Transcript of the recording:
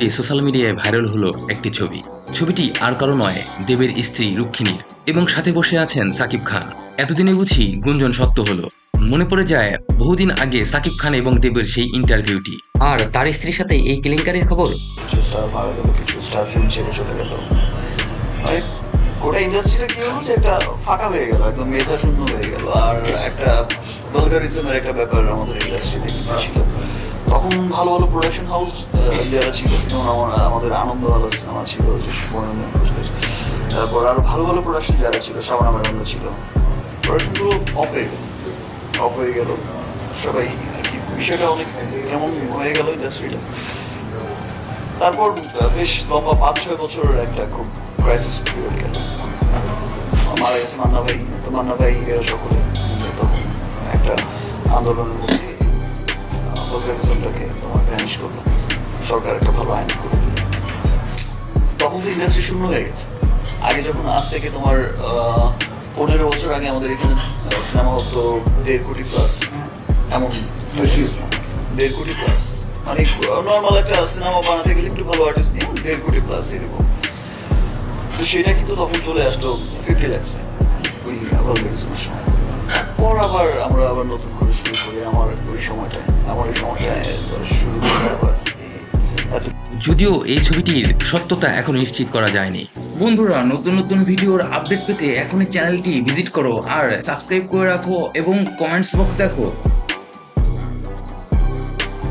এই সোশ্যাল মিডিয়ায় ভাইরাল হলো একটি ছবি। ছবিটি আর কারও নয়, দেবের স্ত্রী রুক্মিণীর। এবং সাথে বসে আছেন সাকিব খান। এতদিনে বুঝি গুঞ্জন সত্য হলো। মনে পড়ে যায়, বহুদিন আগে সাকিব খান এবং দেবের সেই ইন্টারভিউটি। আর তার স্ত্রীর সাথে এই কেলেঙ্কারির খবর? মানে গোটা ইন্ডাস্ট্রিটা কি হলো যে একটা ফাঁকা হয়ে গেল, একদম মেধা শূন্য হয়ে গেল। আর একটা বলগারিজমের একটা ব্যাপার আমাদের ইন্ডাস্ট্রিতে ছিল। তখন ভালো ভালো প্রোডাকশন হাউস যারা ছিল, যেমন আমার, আমাদের আনন্দ আলো সিনেমা ছিল সুবর্ণ ঘোষদের তারপর আরও ভালো ভালো প্রোডাকশন যারা ছিল, শাবানা ম্যাডামরা ছিল। প্রোডাকশনগুলো অফ হয়ে গেল। অফ হয়ে গেল। সবাই আর কি, বিষয়টা অনেক কেমন হয়ে গেল ইন্ডাস্ট্রিটা তারপর বেশ লম্বা পাঁচ, ছয় বছরের একটা খুব ক্রাইসিস পিরিয়ড গেল। মারা গেছে মান্না ভাই, তো মান্না ভাই এরা সকলে তখন একটা আন্দোলনের মধ্যে তোমার ভ্যানিশ করল। সরকার একটা ভালো আইন করে দিল। তখন তো ইন্ডাস্ট্রি শূন্য হয়ে গেছে। আগে যখন আজ থেকে তোমার পনেরো বছর আগে আমাদের এখানে সিনেমা হতো দেড় কোটি প্লাস এমন দেড় কোটি প্লাস মানে নর্মাল একটা সিনেমা বানাতে গেলে একটু ভালো আর্টিস্ট নিয়ে দেড় কোটি প্লাস এরকম। তো সেটা কিন্তু তখন চলে আসলো ফিফটি ল্যাক্সে ওই ভলগারিজমের সময়। পর আবার আমরা আবার নতুন করে শুরু করি আমার ওই সময়টায়, আমার ওই সময়টায় শুরু করি আবার। যদিও এই ছবিটির সত্যতা এখন নিশ্চিত করা যায়নি। বন্ধুরা, নতুন নতুন ভিডিওর আপডেট পেতে এখনই চ্যানেলটি ভিজিট করো আর সাবস্ক্রাইব করে রাখো এবং কমেন্টস বক্স দেখো।